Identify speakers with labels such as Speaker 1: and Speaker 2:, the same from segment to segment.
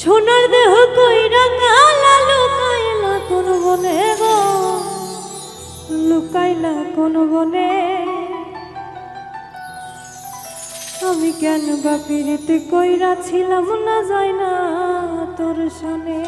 Speaker 1: সোনার দেহ কইরা কালা লুকাইলা কোন বনে গো। লুকাইলা কোন বনে। আমি কেন বা ফিরিতে কইরা ছিলাম না যায় না তোর সনে।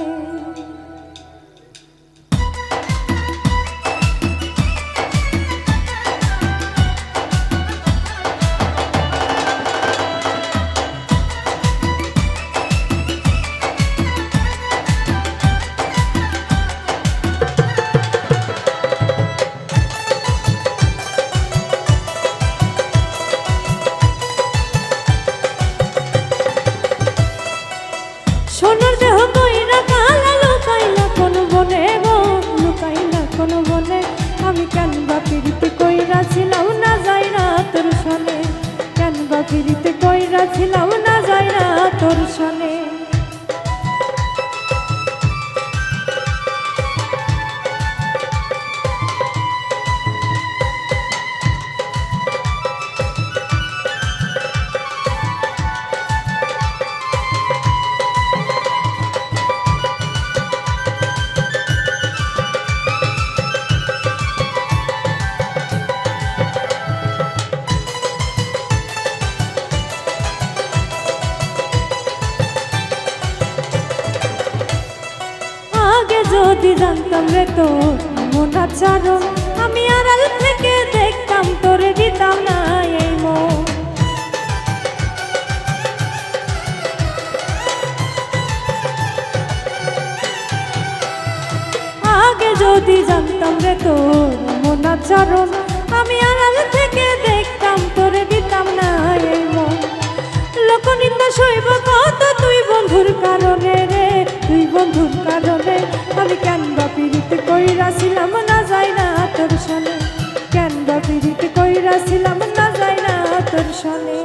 Speaker 1: কোন বনে আমি কেন বা পিড়িতে কইরা রাছিলাম না যাই না তোর সনে কেন বা পিড়িতে কইরা রাছিলাম না যাই না তোর সনে আগে যদি জানতাম রে তো মন আচরণ আমি আড়াল থেকে দেখতাম তোরে দিতাম না এই মন। আগে যদি জানতাম রে তোর মন আচরণ আমি আড়াল থেকে দেখতাম বন্ধুর কারণে আমি কেন বা পিড়িতে কইরাছিলাম না যাই না তোর সনে। কেন বা পিড়িতে কইরাছিলাম না যাই না তোর সনে।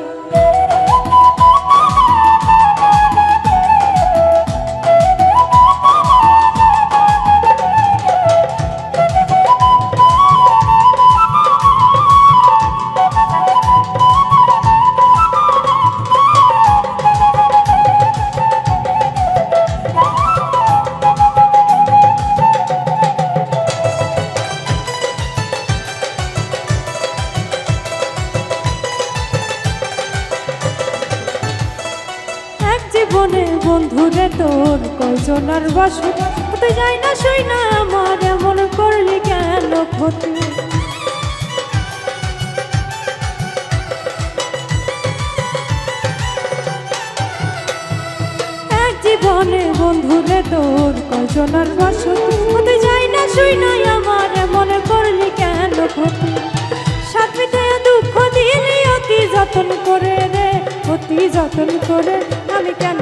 Speaker 1: জীবনে বন্ধুরে তোর যাই না না আমার, এমন করলি কেন ক্ষতি? এক জীবনে বন্ধুরে তোর কয়জনার বাসু তুই যাই না শুই না আমার, এমন করলি কেন ক্ষতি? মিটায় দুঃখ দিলি অতি যতন করে অতি যতন করে আমি কেন